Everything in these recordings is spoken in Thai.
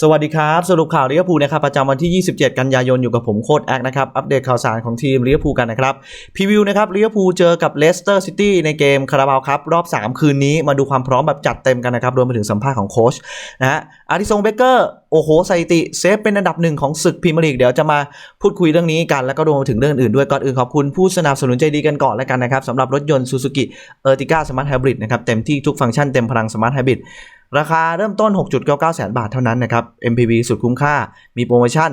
สวัสดีครับ สรุปข่าวลิเวอร์พูลนะครับประจำวันที่ 27 กันยายนอยู่กับผมโค้ดแอคนะครับ อัปเดตข่าวสารของทีมลิเวอร์พูลกันนะครับพรีวิวนะครับลิเวอร์พูลเจอกับเลสเตอร์ซิตี้ในเกมคาราบาวครับ รอบ 3 คืนนี้มาดูความพร้อมแบบจัดเต็มกันนะครับ รวมไปถึงสัมภาษณ์ของโค้ชนะฮะอาริซงเบเกอร์โอ้โหสถิติเซฟเป็นอันดับหนึ่งของศึกพรีเมียร์ลีกเดี๋ยวจะมาพูดคุยเรื่องนี้กัน แล้วก็รวมไปถึงเรื่องอื่นด้วยก่อนอื่นขอบคุณผู้สนับสนุนใจดีกันก่อนแล้วกันนะครับสำหรับรถยนต์ซูซูกิเออร์ติก้าสมาร์ทไฮบริดนะครับเต็มที่ทุกฟังก์ชันเต็มพลังสมาร์ทไฮบริด ราคาเริ่มต้น 6.99 แสนบาทเท่านั้นนะครับ MPV สุดคุ้มค่า มีโปรโมชั่น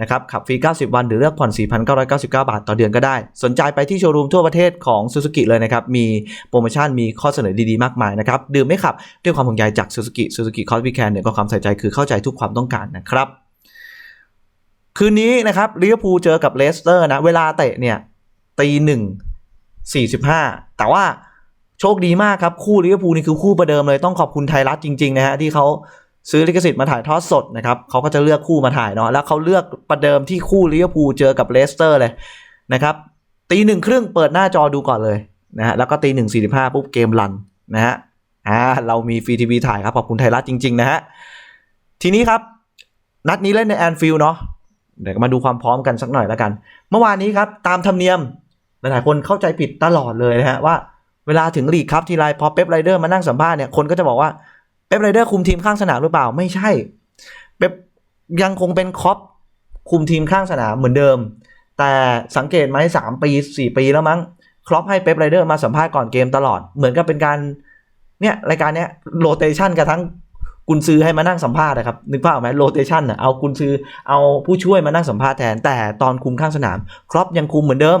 นะครับ ขับฟรี 90 วัน หรือเลือกผ่อน 4,999 บาทต่อเดือนก็ได้ สนใจไปที่โชว์รูมทั่วประเทศของ Suzuki เลยนะครับ มีโปรโมชั่น มีข้อเสนอดีๆ มากมายนะครับ ดื่มไม่ขับ ด้วยความห่วงใยจาก Suzuki Suzuki c o s w i c a n เนี่ยก็ความใส่ใจคือเข้าใจทุกความต้องการนะครับ คืนนี้นะครับลิเวอร์พูลเจอกับเลสเตอร์นะ เวลาเตะเนี่ยตีหนึ่งสี่สิบห้าแต่ว่า โชคดีมากครับ คู่ลิเวอร์พูลนี่คือคู่ประเดิมเลยต้องขอบคุณไทยรัฐจริงๆนะฮะที่เขาซื้อลิขสิทธิ์มาถ่ายทอดสดนะครับเขาก็จะเลือกคู่มาถ่ายเนาะแล้วเขาเลือกประเดิมที่คู่ลิเวอร์พูลเจอกับเลสเตอร์เลยนะครับตีหนึ่งครึ่งเปิดหน้าจอดูก่อนเลยนะฮะแล้วก็ตีหนึ่งสี่สิบห้าปุ๊บเกมรันนะฮะอ่าเรามีฟรีทีวีถ่ายครับขอบคุณไทยรัฐจริง ๆ นะฮะทีนี้ครับ นัดนี้เล่นในแอนฟิลด์เนาะเดี๋ยวมาดูความพร้อมกันสักหน่อยแล้วกัน เมื่อวานนี้ครับตามธรรมเนียมหลายๆคนเข้าใจผิดตลอดเลยนะฮะว่า เวลาถึงลีกครับทีไรพอเป๊ปไรเดอร์มานั่งสัมภาษณ์เนี่ยคนก็จะบอกว่าเป๊ปไรเดอร์คุมทีมข้างสนามหรือเปล่าไม่ใช่เป๊ปยังคงเป็นคอปคุมทีมข้างสนามเหมือนเดิม แต่สังเกตไหมสามปีสี่ปีแล้วมั้งครอปให้เป๊ปไรเดอร์มาสัมภาษณ์ก่อนเกมตลอด เหมือนกับเป็นการเนี่ยรายการเนี้ยโรเตชันกับทั้งกุนซือให้มานั่งสัมภาษณ์นะครับนึกภาพออกไหมโรเตชันอะเอากุนซือเอาผู้ช่วยมานั่งสัมภาษณ์แทน แต่ตอนคุมข้างสนามครอปยังคุมเหมือนเดิม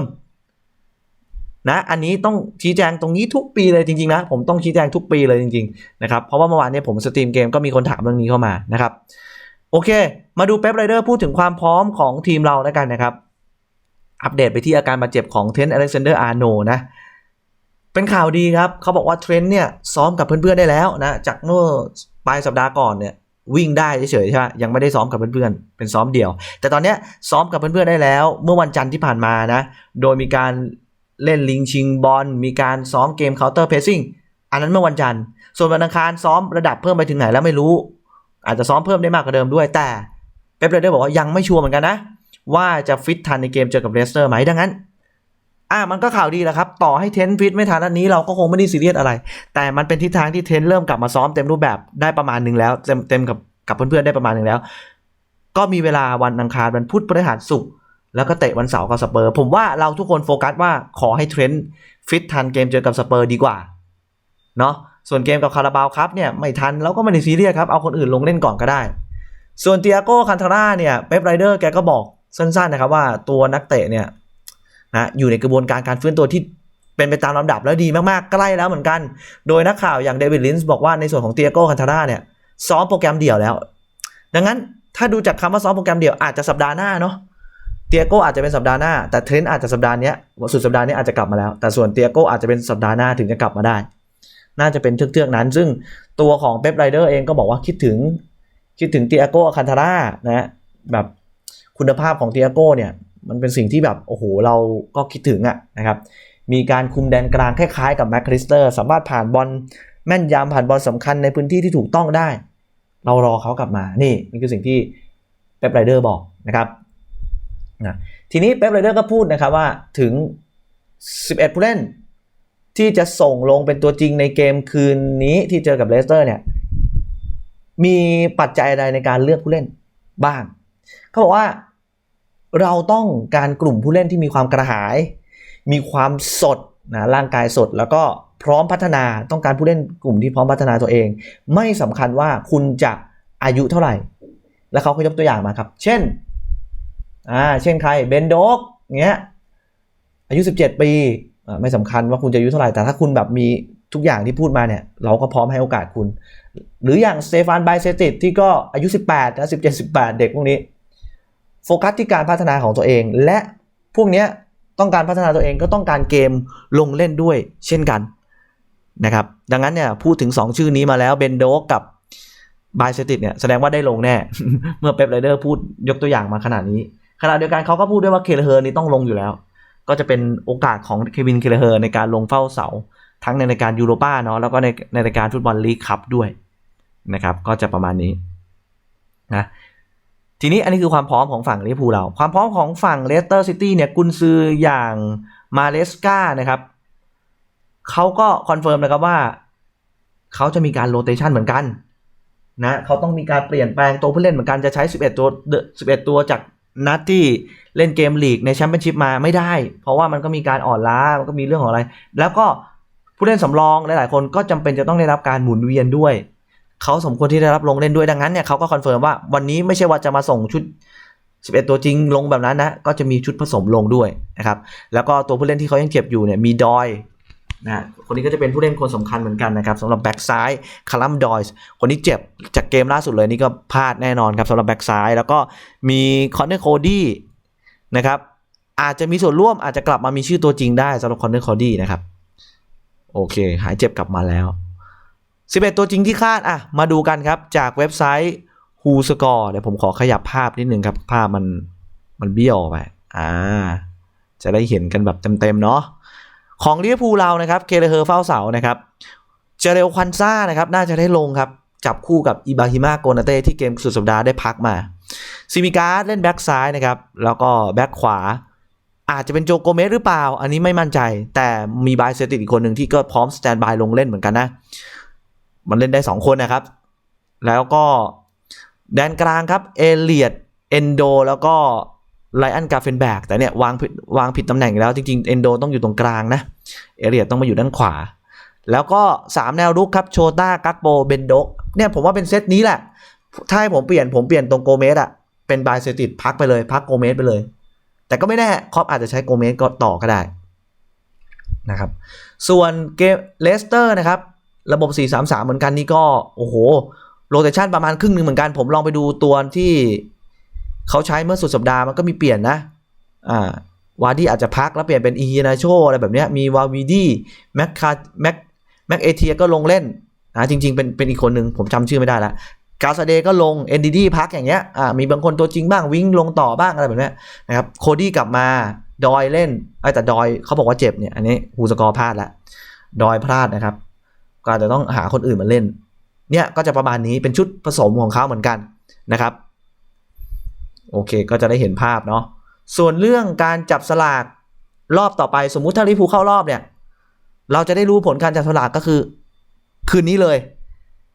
นะอันนี้ต้องชี้แจงตรงนี้ทุกปีเลยจริงๆนะผมต้องชี้แจงทุกปีเลยจริงๆนะครับเพราะว่าเมื่อวานเนี้ผมสตรีมเกมก็มีคนถามเรื่องนี้เข้ามานะครับโอเค มาดูเป๊ปไรเดอร์พูดถึงความพร้อมของทีมเราแล้วกันนะครับ อัปเดตไปที่อาการบาดเจ็บของเทนอเล็กซานเดอร์อาร์โนนะเป็นข่าวดีครับเขาบอกว่าเทรนต์เนี่ยซ้อมกับเพื่อนๆได้แล้วนะจากเมื่อปลายสัปดาห์ก่อนเนี่ยวิ่งได้เฉยๆใช่ไหมยังไม่ได้ซ้อมกับเพื่อนๆเป็นซ้อมเดี่ยว แต่ตอนเนี้ยซ้อมกับเพื่อนๆได้แล้ว เมื่อวันจันทร์ที่ผ่านมานะโดยมีการ เล่นลิงชิงบอลมีการซ้อมเกมเคาน์เตอร์เพ s ซิ่งอันนั้นเมื่อวันจันทร์ ส่วนวันอังคารซ้อมระดับเพิ่มไปถึงไหนแล้วไม่รู้ อาจจะซ้อมเพิ่มได้มากกว่าเดิมด้วย แต่เป๊ปเรเดอร์บอกว่ายังไม่ชัวร์เหมือนกันนะ ว่าจะฟิตทันในเกมเจอกับเลสเตอร์ไหมดังนั้นอะมันก็ข่าวดีแหละครับ ต่อให้เทนฟิตไม่ทันอันนี้เราก็คงไม่ได้ซีเรียสอะไร แต่มันเป็นทิศทางที่เทนเริ่มกลับมาซ้อมเต็มรูปแบบได้ประมาณหนึ่งแล้ว เต็มเต็มกับกับเพื่อนๆได้ประมาณหนึ่งแล้ว ก็มีเวลาวันอังคารวันพุธพฤหัสศุกร์ แล้วก็เตะวันเสาร์กับสเปอร์ ผมว่าเราทุกคนโฟกัสว่าขอให้เทรนด์ฟิตทันเกมเจอกับสเปอร์ดีกว่า เนาะส่วนเกมกับคาราบาวครับเนี่ยไม่ทันแล้วก็ไม่ได้ซีเรียสครับ เอาคนอื่นลงเล่นก่อนก็ได้ ส่วนเตียโก้คันทาร่าเนี่ยเป๊ปไรเดอร์แกก็บอกสั้นๆนะครับว่าตัวนักเตะเนี่ยนะอยู่ในกระบวนการการฟื้นตัวที่เป็นไปตามลำดับแล้วดีมากๆ ใกล้แล้วเหมือนกัน โดยนักข่าวอย่างเดวิดลินส์บอกว่าในส่วนของเตียโก้คันทาร่าเนี่ยซ้อมโปรแกรมเดี่ยวแล้ว ดังนั้นถ้าดูจากคำว่าซ้อมโปรแกรมเดี่ยวอาจจะสัปดาห์หน้าเนาะ เตียโก้อาจจะเป็นสัปดาห์หน้า แต่เทรนต์อาจจะสัปดาห์นี้สุดสัปดาห์นี้อาจจะกลับมาแล้ว แต่ส่วนเตียโก้อาจจะเป็นสัปดาห์หน้าถึงจะกลับมาได้ น่าจะเป็นเทือกๆนั้น ซึ่งตัวของเป๊ปไรเดอร์เองก็บอกว่าคิดถึง คิดถึงเตียโก้คันทาร่านะแบบคุณภาพของเตียโก้เนี่ย มันเป็นสิ่งที่แบบโอ้โหเราก็คิดถึงอะนะครับมีการคุมแดนกลางคล้ายๆกับแม็กคริสเตอร์สามารถผ่านบอลแม่นยำผ่านบอลสำคัญในพื้นที่ที่ถูกต้องได้ เรารอเขากลับมานี่นี่คือสิ่งที่เป๊ปไรเดอร์บอกนะครับ นะทีนี้เป๊ปไรเดอร์ก็พูดนะครับว่าถึง 11 ผู้เล่น ที่จะส่งลงเป็นตัวจริงในเกมคืนนี้ที่เจอกับเลสเตอร์เนี่ยมีปัจจัยอะไรในการเลือกผู้เล่นบ้างเขาบอกว่าเราต้องการกลุ่มผู้เล่นที่มีความกระหาย มีความสดนะร่างกายสดแล้วก็พร้อมพัฒนาต้องการผู้เล่นกลุ่มที่พร้อมพัฒนาตัวเอง ไม่สำคัญว่าคุณจะอายุเท่าไหร่ แล้วเขาก็ยกตัวอย่างมาครับ เช่น อ่าเช่นใครเบนโดกเงี้ยอายุ 17 ปีอ่าไม่สำคัญว่าคุณจะอายุเท่าไหร่ แต่ถ้าคุณแบบมีทุกอย่างที่พูดมาเนี่ย เราก็พร้อมให้โอกาสคุณ หรืออย่างสเตฟานไบเซติที่ก็อายุ 18นะ17 18 เด็กพวกนี้ โฟกัสที่การพัฒนาของตัวเอง และพวกเนี้ยต้องการพัฒนาตัวเองก็ต้องการเกมลงเล่นด้วยเช่นกันนะครับ ดังนั้นเนี่ยพูดถึง 2 ชื่อนี้มาแล้วเบนโดกกับบายเซติเนี่ยแสดงว่าได้ลงแน่ เมื่อเป๊ปไรเดอร์พูดยกตัวอย่างมาขนาดนี้ ขณะเดียวกันเขาก็พูดด้วยว่าเคเลเฮอร์นี่ต้องลงอยู่แล้ว ก็จะเป็นโอกาสของเควินเคเลเฮอร์ในการลงเฝ้าเสา ทั้งในรายการยูโรป้าเนาะแล้วก็ในในรายการฟุตบอลลีกคัพด้วยนะครับ ก็จะประมาณนี้นะทีนี้อันนี้คือความพร้อมของฝั่งลิเวอร์พูลเรา ความพร้อมของฝั่งเลสเตอร์ซิตี้เนี่ยกุนซืออย่างมาเลสกานะครับเขาก็คอนเฟิร์มนะครับว่าเขาจะมีการโรเตชันเหมือนกันนะเขาต้องมีการเปลี่ยนแปลงตัวผู้เล่นเหมือนกันจะใช้ 11 ตัว 11 ตัวจาก นัดที่เล่นเกมลีกในแชมเปี้ยนชิพมาไม่ได้ เพราะว่ามันก็มีการอ่อนล้ามันก็มีเรื่องของอะไร แล้วก็ผู้เล่นสำรองหลายๆคนก็จำเป็นจะต้องได้รับการหมุนเวียนด้วย เขาสมควรที่ได้รับลงเล่นด้วยดังนั้นเนี่ยเขาก็คอนเฟิร์มว่าวันนี้ไม่ใช่ว่าจะมาส่งชุด 11 ตัวจริงลงแบบนั้นนะ ก็จะมีชุดผสมลงด้วยนะครับ แล้วก็ตัวผู้เล่นที่เขายังเจ็บอยู่เนี่ยมีดอย นะคนนี้ก็จะเป็นผู้เล่นคนสำคัญเหมือนกันนะครับสำหรับแบ็กซ้ายคารัมดอยส์คนนี้เจ็บจากเกมล่าสุดเลยนี่ก็พลาดแน่นอนครับสำหรับแบ็กซ้ายแล้วก็มีคอนเนอร์โคดี้นะครับอาจจะมีส่วนร่วมอาจจะกลับมามีชื่อตัวจริงได้สำหรับคอนเนอร์โคดี้นะครับโอเค หายเจ็บกลับมาแล้ว 11 ตัวจริงที่คาดอะมาดูกันครับจากเว็บไซต์ Who Score เดี๋ยวผมขอขยับภาพนิดนึงครับภาพมันมันเบี้ยวไปอ่าจะได้เห็นกันแบบเต็มๆเนาะ ของลิเวอร์พูลเรานะครับเคเลเฮอร์เฝ้าเสานะครับเจเรลควันซ่านะครับน่าจะได้ลงครับจับคู่กับอิบาฮิมาโกนาเต้ที่เกมสุดสัปดาห์ได้พักมาซิมิการ์ดเล่นแบ็กซ้ายนะครับแล้วก็แบ็กขวา อาจจะเป็นโจโกเมสหรือเปล่า อันนี้ไม่มั่นใจ แต่มีบายเซติอีกคนหนึ่งที่ก็พร้อมสแตนบายลงเล่นเหมือนกันนะ มันเล่นได้ 2 คนนะครับ แล้วก็แดนกลางครับ เอเลียดเอนโด แล้วก็ ไลอันกาเฟนแบกแต่เนี่ยวางผิดวางผิดตำแหน่งแล้วจริงๆเอนโดต้องอยู่ตรงกลางนะ เอเลียต้องมาอยู่ด้านขวา แล้วก็ 3 แนวรุกครับโชต้ากักโบเบนโดกเนี่ยผมว่าเป็นเซตนี้แหละ ถ้าให้ผมเปลี่ยนผมเปลี่ยนตรงโกเมสอะเป็นบายเซติดพักไปเลย พักโกเมสไปเลย แต่ก็ไม่แน่คอปอาจจะใช้โกเมสก็ต่อก็ได้นะครับส่วนเกมเลสเตอร์นะครับ ระบบ 4-3-3 เหมือนกันนี่ก็ โอ้โหโรเตชันประมาณครึ่งหนึ่งเหมือนกัน ผมลองไปดูตัวที่ เขาใช้เมื่อสุดสัปดาห์มันก็มีเปลี่ยนนะอ่าวาดี้อาจจะพักแล้วเปลี่ยนเป็นอีฮีนาโชอะไรแบบนี้มีวาวีดี้แม็กคาแม็กแม็กเอเทียก็ลงเล่นนะจริง ๆ เป็นเป็นอีกคนหนึ่งผมจำชื่อไม่ได้ละกาซาเดก็ลงเอ็นดีดีพักอย่างเงี้ยอ่ามีบางคนตัวจริงบ้างวิ่งลงต่อบ้างอะไรแบบนี้นะครับโคดี้กลับมาดอยเล่นไอ้แต่ดอยเขาบอกว่าเจ็บเนี่ยอันนี้ฮูสกอร์พลาดละดอยพลาดนะครับ ก็อาจจะต้องหาคนอื่นมาเล่น เนี่ยก็จะประมาณนี้เป็นชุดผสมของเขาเหมือนกันนะครับ โอเค ก็จะได้เห็นภาพเนาะส่วนเรื่องการจับสลากรอบต่อไปสมมุติถ้าลิเวอร์พูเข้ารอบเนี่ย เราจะได้รู้ผลการจับสลากก็คือ คืนนี้เลย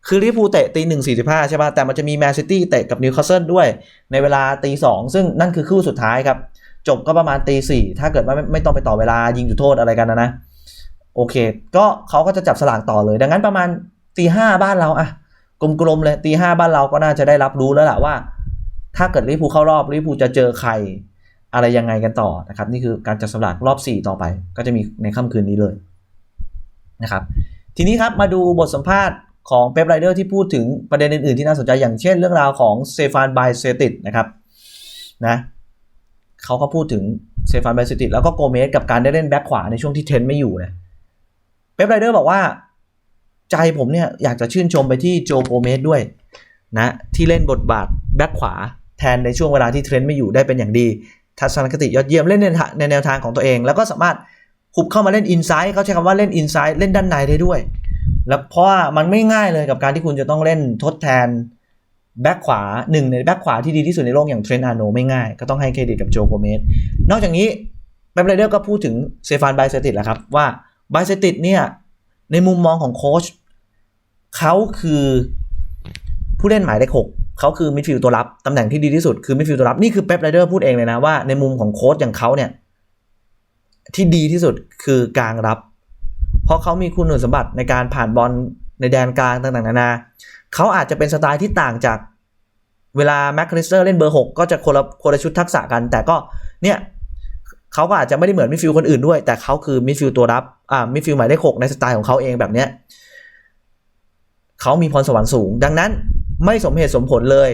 คือลิเวอร์พูเตะตีหนึ่งสี่สิบห้าใช่ป่ะแต่มันจะมีแมนซิตี้เตะกับนิวคาสเซิลด้วย ในเวลาตีสองซึ่งนั่นคือคู่สุดท้ายครับ จบก็ประมาณตีสี่ถ้าเกิดว่าไม่ไม่ต้องไปต่อเวลายิงจุดโทษอะไรกันนะนะโอเค ก็เขาก็จะจับสลากต่อเลย ดังนั้นประมาณตีห้าบ้านเราอะกลมๆเลยตีห้าบ้านเราก็น่าจะได้รับรู้แล้วแหละว่า ถ้าเกิดลิเวอร์พูลเข้ารอบลิเวอร์พูลจะเจอใครอะไรยังไงกันต่อนะครับ นี่คือการจับสลากรอบ 4 ต่อไป ก็จะมีในค่ำคืนนี้เลยนะครับทีนี้ครับมาดูบทสัมภาษณ์ของเป๊ปไรเดอร์ที่พูดถึงประเด็นอื่นๆที่น่าสนใจอย่างเช่นเรื่องราวของเซฟานไบเซติดนะครับนะเขาก็พูดถึงเซฟานไบเซติดแล้วก็โกเมสกับการได้เล่นแบ็คขวาในช่วงที่เทนไม่อยู่นะเป๊ปไรเดอร์บอกว่าใจผมเนี่ยอยากจะชื่นชมไปที่โจโกเมสด้วยนะที่เล่นบทบาทแบ็คขวา แทนในช่วงเวลาที่เทรนด์ไม่อยู่ได้เป็นอย่างดี ทัศนคติยอดเยี่ยมเล่นในในแนวทางของตัวเอง แล้วก็สามารถหุบเข้ามาเล่นอินไซด์เขาใช้คำว่าเล่นอินไซด์เล่นด้านในได้ด้วย แล้วเพราะว่ามันไม่ง่ายเลยกับการที่คุณจะต้องเล่นทดแทนแบ็คขวาหนึ่งในแบ็คขวาที่ดีที่สุดในโลกอย่างเทรนอาโนไม่ง่าย ก็ต้องให้เครดิตกับโจโกเมสนอกจากนี้แบ็คไรเดอร์ก็พูดถึงเซฟานไบเซติดแหละครับว่าไบเซติดเนี่ยในมุมมองของโค้ชเขาคือผู้เล่นหมายเลขหก เขาคือมิดฟิลด์ตัวรับตำแหน่งที่ดีที่สุดคือมิดฟิลด์ตัวรับนี่คือเป๊ปไรเดอร์พูดเองเลยนะว่าในมุมของโค้ชอย่างเขาเนี่ยที่ดีที่สุดคือกลางรับ เพราะเขามีคุณสมบัติในการผ่านบอลในแดนกลางต่างๆนานาเขาอาจจะเป็นสไตล์ที่ต่างจากเวลาแม็กคริสเตอร์เล่นเบอร์ 6 ก็จะคนละคนละชุดทักษะกัน แต่ก็เนี่ยเขาก็อาจจะไม่ได้เหมือนมิดฟิลด์คนอื่นด้วย แต่เขาคือมิดฟิลด์ตัวรับอ่ามิดฟิลด์หมายเลขหกในสไตล์ของเขาเองแบบเนี้ยเขามีพรสวรรค์สูง ดังนั้น ไม่สมเหตุสมผลเลย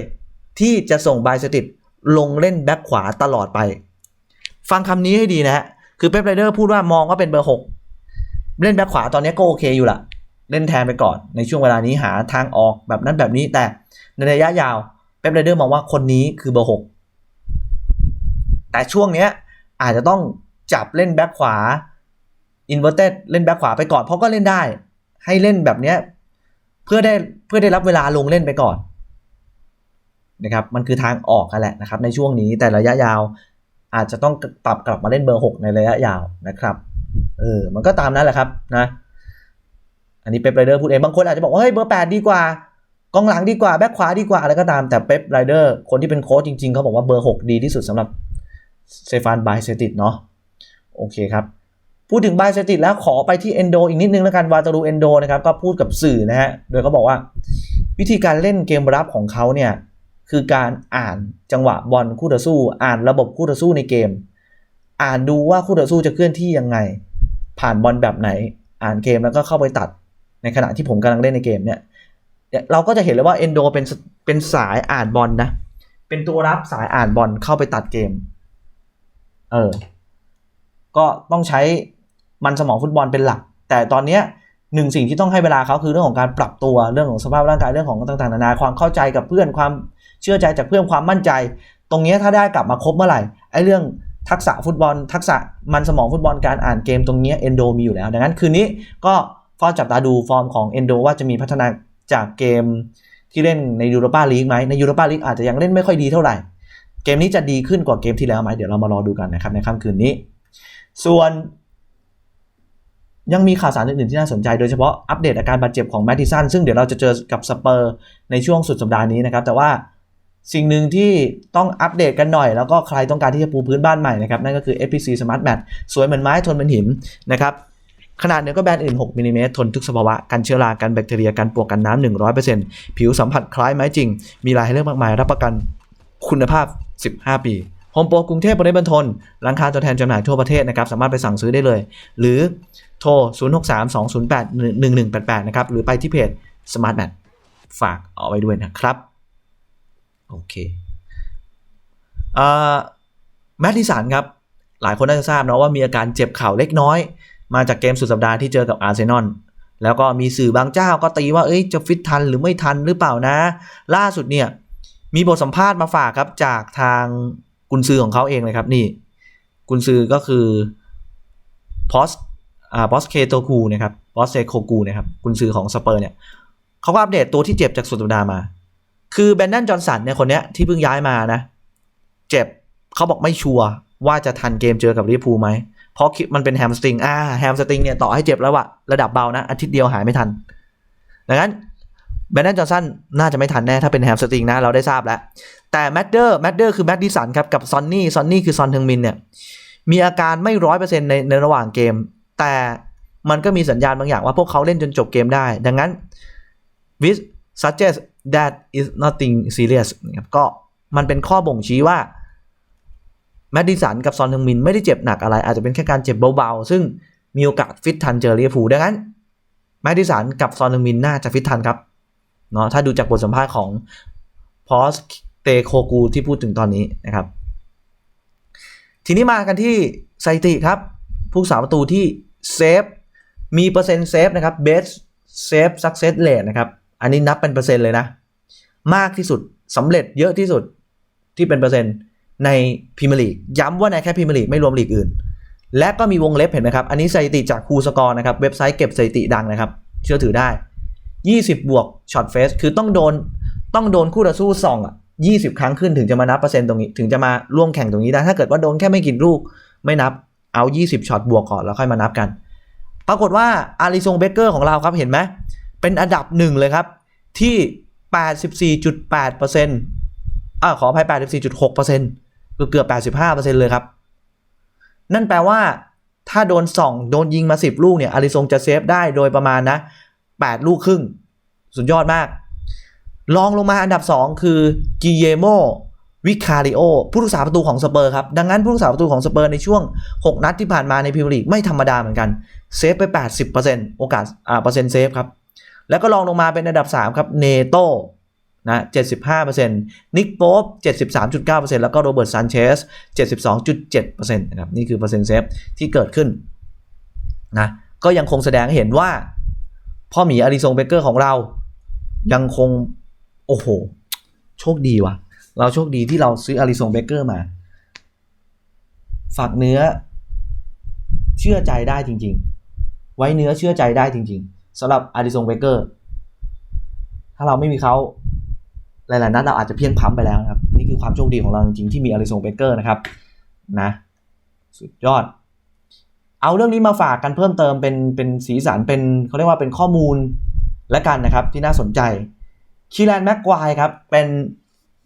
ที่จะส่งบายสติดลงเล่นแบ็คขวาตลอดไป ฟังคำนี้ให้ดีนะฮะ คือเป๊ปไรเดอร์พูดว่ามองว่าเป็นเบอร์หกเล่นแบ็คขวาตอนนี้ก็โอเคอยู่ละเล่นแทนไปก่อนในช่วงเวลานี้หาทางออกแบบนั้นแบบนี้แต่ในระยะยาวเป๊ปไรเดอร์มองว่าคนนี้คือเบอร์หกแต่ช่วงเนี้ยอาจจะต้องจับเล่นแบ็คขวาอินเวอร์เต็ดเล่นแบ็คขวาไปก่อนเพราะก็เล่นได้ ให้เล่นแบบเนี้ย เพื่อได้เพื่อได้รับเวลาลงเล่นไปก่อนนะครับมันคือทางออกกันแหละนะครับในช่วงนี้แต่ระยะยาวอาจจะต้องปรับกลับมาเล่นเบอร์ 6 ในระยะยาวนะครับเออมันก็ตามนั้นแหละครับนะอันนี้เป๊ปไรเดอร์พูดเองบางคนอาจจะบอกว่าเฮ้ยเบอร์ 8 ดีกว่ากองหลังดีกว่าแบ็คขวาดีกว่าอะไรก็ตามแต่เป๊ปไรเดอร์คนที่เป็นโค้ชจริงๆเขาบอกว่าเบอร์ 6 ดีที่สุดสำหรับเซฟานไบเซติดเนาะโอเคครับ พูดถึงไบเซติดแล้วขอไปที่เอนโดอีกนิดนึงแล้วกันวาตารูเอนโดนะครับก็พูดกับสื่อนะฮะโดยเขาบอกว่า วิธีการเล่นเกมรับของเขาเนี่ยคือการอ่านจังหวะบอลคู่ต่อสู้ อ่านระบบคู่ต่อสู้ในเกม อ่านดูว่าคู่ต่อสู้จะเคลื่อนที่ยังไง ผ่านบอลแบบไหน อ่านเกมแล้วก็เข้าไปตัด ในขณะที่ผมกำลังเล่นในเกมเนี่ยเราก็จะเห็นเลยว่าเอนโดเป็นเป็นสายอ่านบอลนะ เป็นตัวรับสายอ่านบอลเข้าไปตัดเกม เออ ก็ต้องใช้ มันสมองฟุตบอลเป็นหลัก แต่ตอนเนี้ยหนึ่งสิ่งที่ต้องให้เวลาเขาคือเรื่องของการปรับตัวเรื่องของสภาพร่างกายเรื่องของต่างๆนานาความเข้าใจกับเพื่อนความเชื่อใจจากเพื่อนความมั่นใจ ตรงนี้ถ้าได้กลับมาครบเมื่อไหร่ไอ้เรื่องทักษะฟุตบอล ทักษะมันสมองฟุตบอลการอ่านเกมตรงนี้เอนโดมีอยู่แล้ว ดังนั้นคืนนี้ก็เฝ้าจับตาดูฟอร์มของเอนโดว่าจะมีพัฒนาจากเกมที่เล่นในยูโรปาลีกไหมในยูโรปาลีกอาจจะยังเล่นไม่ค่อยดีเท่าไหร่ เกมนี้จะดีขึ้นกว่าเกมที่แล้วไหมเดี๋ยวเรามารอดูกันนะครับในค่ำคืนนี้ ส่วน ยังมีข่าวสารอื่นๆที่น่าสนใจ โดยเฉพาะอัปเดตอาการบาดเจ็บของแมตติสันซึ่งเดี๋ยวเราจะเจอกับสเปอร์ในช่วงสุดสัปดาห์นี้นะครับ แต่ว่าสิ่งหนึ่งที่ต้องอัปเดตกันหน่อย แล้วก็ใครต้องการที่จะปูพื้นบ้านใหม่นะครับ นั่นก็คือ FPC Smart Mat สวยเหมือนไม้ทนเหมือนหินนะครับขนาดเนื้อก็แบนอื่น 6มิลิเมตรทนทุกสภาวะ กันเชื้อรา กันแบคทีเรีย กันปวกกันน้ำ100%ผิวสัมผัสคล้ายไม้จริง มีลายให้เลือกมากมาย รับประกันคุณภาพ 15 ปี โฮมโปรกรุงเทพปริมณฑลร้านค้าตัวแทนจำหน่ายทั่วประเทศนะครับ สามารถไปสั่งซื้อได้เลย หรือโทร 0632081188 นะครับ หรือไปที่เพจ Smart Mat ฝากเอาไว้ด้วยนะครับ โอเคเอ่อแมตติสันครับ หลายคนน่าจะทราบนะว่ามีอาการเจ็บเข่าเล็กน้อย มาจากเกมสุดสัปดาห์ที่เจอกับอาร์เซนอลแล้วก็มีสื่อบางเจ้าก็ตีว่าเอ้ยจะฟิตทันหรือไม่ทันหรือเปล่านะ ล่าสุดเนี่ยมีบทสัมภาษณ์มาฝากครับจากทาง กุนซือของเขาเองเลยครับนี่ กุนซือก็คือพอสอ่าบอสเคโตคูนะครับบอสเซโคกูนะครับกุนซือของสเปอร์เนี่ยเขาก็อัปเดตตัวที่เจ็บจากสุดสัปดาห์มา คือแบนนันจอร์นสันเนี่ยคนเนี้ยที่เพิ่งย้ายมานะ เจ็บเขาบอกไม่ชัวร์ว่าจะทันเกมเจอกับลิเวอร์พูลไหมเพราะมันเป็นแฮมสตริงอ่าแฮมสตริงเนี่ยต่อให้เจ็บแล้วอะระดับเบานะ อาทิตย์เดียวหายไม่ทัน ดังนั้น แบนนันจอร์นสันน่าจะไม่ทันแน่ ถ้าเป็นแฮมสตริงนะ เราได้ทราบแล้ว แต่แมดเดอร์แมดเดอร์คือแมดดิสันครับ กับซอนนี่ซอนนี่คือซอนเทงมินเนี่ย มีอาการไม่ร้อยเปอร์เซ็นต์ในในระหว่างเกม แต่มันก็มีสัญญาณบางอย่างว่าพวกเขาเล่นจนจบเกมได้ ดังนั้น with suggest that is nothing serious นะครับก็มันเป็นข้อบ่งชี้ว่าแมดดิสันกับซอนเทงมินไม่ได้เจ็บหนักอะไร อาจจะเป็นแค่การเจ็บเบาๆ ซึ่งมีโอกาสฟิตทันเจอเรียฟูดังนั้นแมดดิสันกับซอนเทงมินน่าจะฟิตทันครับ เนาะถ้าดูจากบทสัมภาษณ์ของพอสเตโคกูที่พูดถึงตอนนี้นะครับ ทีนี้มากันที่สถิติครับผู้สาประตูที่เซฟมีเปอร์เซ็นต์เซฟนะครับ best save success rate นะครับ อันนี้นับเป็นเปอร์เซ็นต์เลยนะ มากที่สุดสำเร็จเยอะที่สุดที่เป็นเปอร์เซ็นต์ในพรีเมียร์ลีกย้ำว่าในแค่พรีเมียร์ลีกไม่รวมลีกอื่น และก็มีวงเล็บเห็นไหมครับ อันนี้สถิติจากคูสกอร์นะครับ เว็บไซต์เก็บสถิติดังนะครับ เชื่อถือได้ 20 บวกช็อตเฟสคือต้องโดนต้องโดนคู่ต่อสู้ส่องอะ20 ครั้งขึ้นถึงจะมานับเปอร์เซ็นต์ตรงนี้ถึงจะมาร่วมแข่งตรงนี้ได้ ถ้าเกิดว่าโดนแค่ไม่กี่ลูกไม่นับเอา 20ช็อตบวกก่อนแล้วค่อยมานับกัน ปรากฏว่าอาริซงเบเกอร์ของเราครับเห็นไหมเป็นอันดับหนึ่งเลยครับ ที่ 84.8%อ่าขออภัย84.6%คือเกือบ85%เลยครับ นั่นแปลว่าถ้าโดนส่องโดนยิงมา 10 ลูกเนี่ยอาริซงจะเซฟได้โดยประมาณนะ 8 ลูกครึ่ง สุดยอดมากลองลงมาอันดับ 2 คือกิเยโมวิคาริโอผู้รักษาประตูของสเปอร์ครับ ดังนั้นผู้รักษาประตูของสเปอร์ในช่วง 6 นัดที่ผ่านมาในพรีเมียร์ลีกไม่ธรรมดาเหมือนกันเซฟไป 80%โอกาสอ่าเปอร์เซ็นต์เซฟครับ แล้วก็ลองลงมาเป็นอันดับ 3 ครับเนโตนะ75%นิกโป๊ป73.9%แล้วก็โรเบิร์ตซานเชส72.7%นะครับนี่คือเปอร์เซ็นต์เซฟที่เกิดขึ้นนะก็ยังคงแสดงให้เห็นว่า พ่อหมีอาริซงเบเกอร์ของเรา ยังคง โอ้โห โชคดีว่ะ เราโชคดีที่เราซื้ออาริซงเบเกอร์มา ฝากเนื้อ เชื่อใจได้จริง ๆ ไว้เนื้อเชื่อใจได้จริง ๆสำหรับอาริซงเบเกอร์ ถ้าเราไม่มีเขาหลายๆนัดเราอาจจะเพี้ยนพล้ำไปแล้วนะครับ นี่คือความโชคดีของเราจริงๆที่มีอลิซงเบเกอร์นะครับ นะ สุดยอด เอาเรื่องนี้มาฝากกันเพิ่มเติมเป็นเป็นสีสันเป็นเขาเรียกว่าเป็นข้อมูลและกันนะครับที่น่าสนใจคีแลนแม็กควายครับเป็น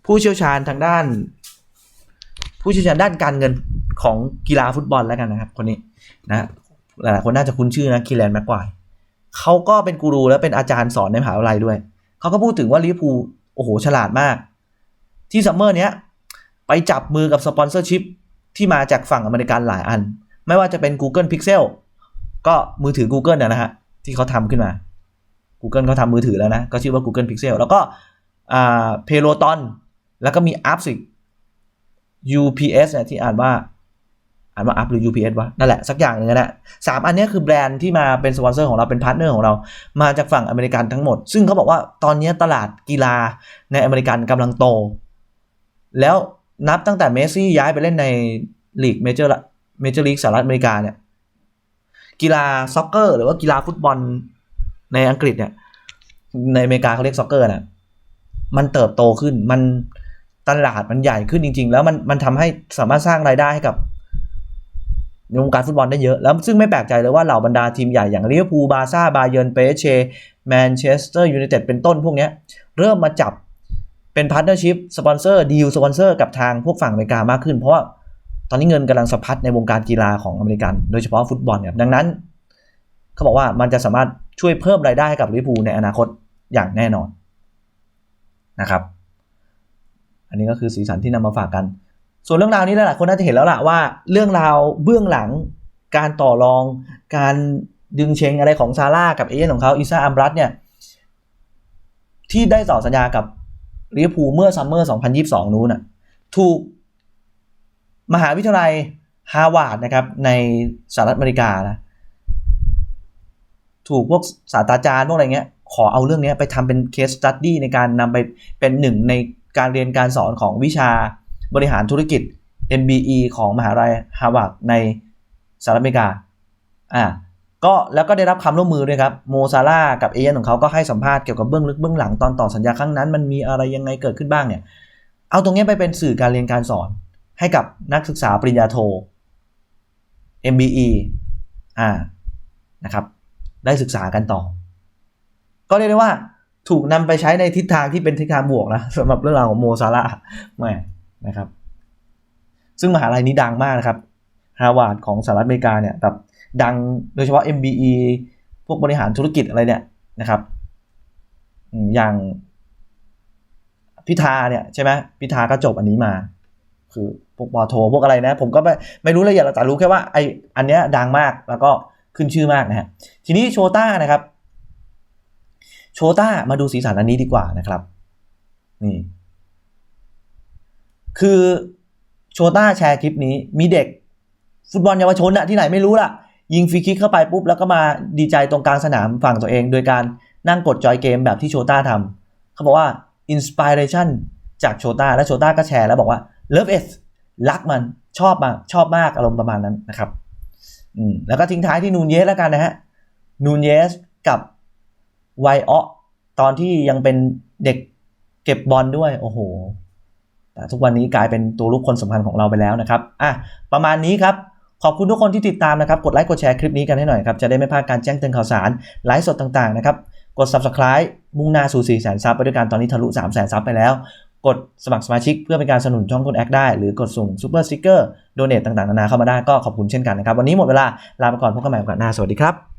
ผู้เชี่ยวชาญทางด้าน ผู้เชี่ยวชาญด้านการเงินของกีฬาฟุตบอลแล้วกันนะครับ คนนี้นะหลายๆคนน่าจะคุ้นชื่อนะคีแลนแม็กควายเขาก็เป็นกูรูและเป็นอาจารย์สอนในมหาวิทยาลัยด้วย เขาก็พูดถึงว่าลิเวอร์พูลโอ้โห ฉลาดมาก ที่ซัมเมอร์เนี้ย ไปจับมือกับสปอนเซอร์ชิพที่มาจากฝั่งอเมริกันหลายอัน ไม่ว่าจะเป็น Google Pixel ก็มือถือ Google นะนะฮะที่เขาทำขึ้นมา Google เขาทำมือถือแล้วนะ ก็ชื่อว่า Google Pixel แล้วก็อ่าเพโลตอนแล้วก็มี a p s i UPS เนี่ยที่อ่านว่าอ่านว่า up หรือ UPS วะนั่นแหละ สักอย่างหนึงนะสามอันนี้คือแบรนด์ที่มาเป็นสปอนเซอร์ของเราเป็นพาร์ทเนอร์ของเรา มาจากฝั่งอเมริกันทั้งหมด ซึ่งเขาบอกว่าตอนนี้ตลาดกีฬาในอเมริกันกำลังโต แล้วนับตั้งแต่เมสซี่ย้ายไปเล่นในลีกเมเจอร์ เมเจอร์ลีกสหรัฐอเมริกาเนี่ย กีฬาซ็อกเกอร์หรือว่ากีฬาฟุตบอลในอังกฤษเนี่ย ในอเมริกาเขาเรียกซ็อกเกอร์นะมันเติบโตขึ้นมันตลาดมันใหญ่ขึ้นจริง ๆ แล้วมันมันทำให้สามารถสร้างรายได้ให้กับในวงการฟุตบอลได้เยอะ แล้วซึ่งไม่แปลกใจเลยว่าเหล่าบรรดาทีมใหญ่อย่างลิเวอร์พูลบาร์ซ่าบาเยิร์นเปเชแมนเชสเตอร์ยูไนเต็ดเป็นต้นพวกเนี้ยเริ่มมาจับเป็นพาร์ทเนอร์ชิพสปอนเซอร์ดีลสปอนเซอร์กับทางพวกฝั่งอเมริกามากขึ้น เพราะว่า ตอนนี้เงินกำลังสะพัดในวงการกีฬาของอเมริกัน โดยเฉพาะฟุตบอลเนี่ยดังนั้น เขาบอกว่ามันจะสามารถช่วยเพิ่มรายได้ให้กับลิเวอร์พูลในอนาคตอย่างแน่นอนนะครับ อันนี้ก็คือสีสันที่นำมาฝากกัน ส่วนเรื่องราวนี้หลายๆคนน่าจะเห็นแล้วล่ะว่า เรื่องราวเบื้องหลัง การต่อรอง การดึงเชงอะไรของซาร่ากับเอเย่นของเขาอิซ่าอัมรัตเนี่ยที่ได้ต่อสัญญากับลิเวอร์พูลเมื่อซัมเมอร์ 2022 นู้นน่ะถูก มหาวิทยาลัยฮาร์วาร์ดนะครับในสหรัฐอเมริกานะถูกพวกศาสตราจารย์พวกอะไรเงี้ยขอเอาเรื่องนี้ไปทำเป็นเคสตัดดี้ในการนำไปเป็นหนึ่งในการเรียนการสอนของวิชาบริหารธุรกิจ MBE ของมหาลัยฮาร์วาร์ดในสหรัฐอเมริกาอ่าก็แล้วก็ได้รับคำร่วมมือด้วยครับโมซาร่ากับเอเย่นของเขาก็ให้สัมภาษณ์เกี่ยวกับเบื้องลึกเบื้องหลังตอนต่อสัญญาครั้งนั้น มันมีอะไรยังไงเกิดขึ้นบ้างเนี่ย เอาตรงนี้ไปเป็นสื่อการเรียนการสอน ให้กับนักศึกษาปริญญาโท MBE อ่านะครับ ได้ศึกษากันต่อ ก็เรียกได้ว่าถูกนำไปใช้ในทิศทางที่เป็นทิศทางบวกนะสำหรับเรื่องราวของโมซาร่าแหม่นะครับ ซึ่งมหาลัยนี้ดังมากนะครับฮาวาดของสหรัฐอเมริกาเนี่ยแบบดังโดยเฉพาะ MBE พวกบริหารธุรกิจอะไรเนี่ยนะครับอืมอย่างพิธาเนี่ยใช่ไหมพิธาก็จบอันนี้มา คือพวกปอโทพวกอะไรนะ ผมก็ไม่ไม่รู้ละเอียดแต่รู้แค่ว่าไออันเนี้ยดังมากแล้วก็ขึ้นชื่อมากนะฮะทีนี้โชต้านะครับ โชต้ามาดูสีสันอันนี้ดีกว่านะครับนี่คือโชต้าแชร์คลิปนี้มีเด็ก ฟุตบอลเยาวชนอะที่ไหนไม่รู้ล่ะ ยิงฟรีคิกเข้าไปปุ๊บ แล้วก็มาดีใจตรงกลางสนามฝั่งตัวเอง โดยการนั่งกดจอยเกมแบบที่โชต้าทำเขาบอกว่าอินสปิเรชันจากโชต้าและโชต้าก็แชร์แล้วบอกว่า love it รักมันชอบมากชอบมากอารมณ์ประมาณนั้นนะครับอืมแล้วก็ทิ้งท้ายที่นูนเยสแล้วกันนะฮะนูนเยสกับไวออตอนที่ยังเป็นเด็กเก็บบอลด้วย โอ้โหแต่ทุกวันนี้กลายเป็นตัวลูกคนสำคัญของเราไปแล้วนะครับอะประมาณนี้ครับ ขอบคุณทุกคนที่ติดตามนะครับ กดไลค์กดแชร์คลิปนี้กันให้หน่อยครับ จะได้ไม่พลาดการแจ้งเตือนข่าวสารไลฟ์สดต่างๆนะครับ กด subscribe มุ่งหน้าสู่4 0 0 0 0ซับไปด้วยกันตอนนี้ทะลุ3 0 0 0 0ซับไปแล้ว กดสมัครสมาชิกเพื่อเป็นการสนับสนุนช่องคนแอคได้ หรือกดส่งซูเปอร์สติ๊กเกอร์โดเนตต่างๆนานาเข้ามาได้ก็ขอบคุณเช่นกันนะครับ วันนี้หมดเวลาลาไปก่อนพบกันใหม่โอกาสหน้าสวัสดีครับ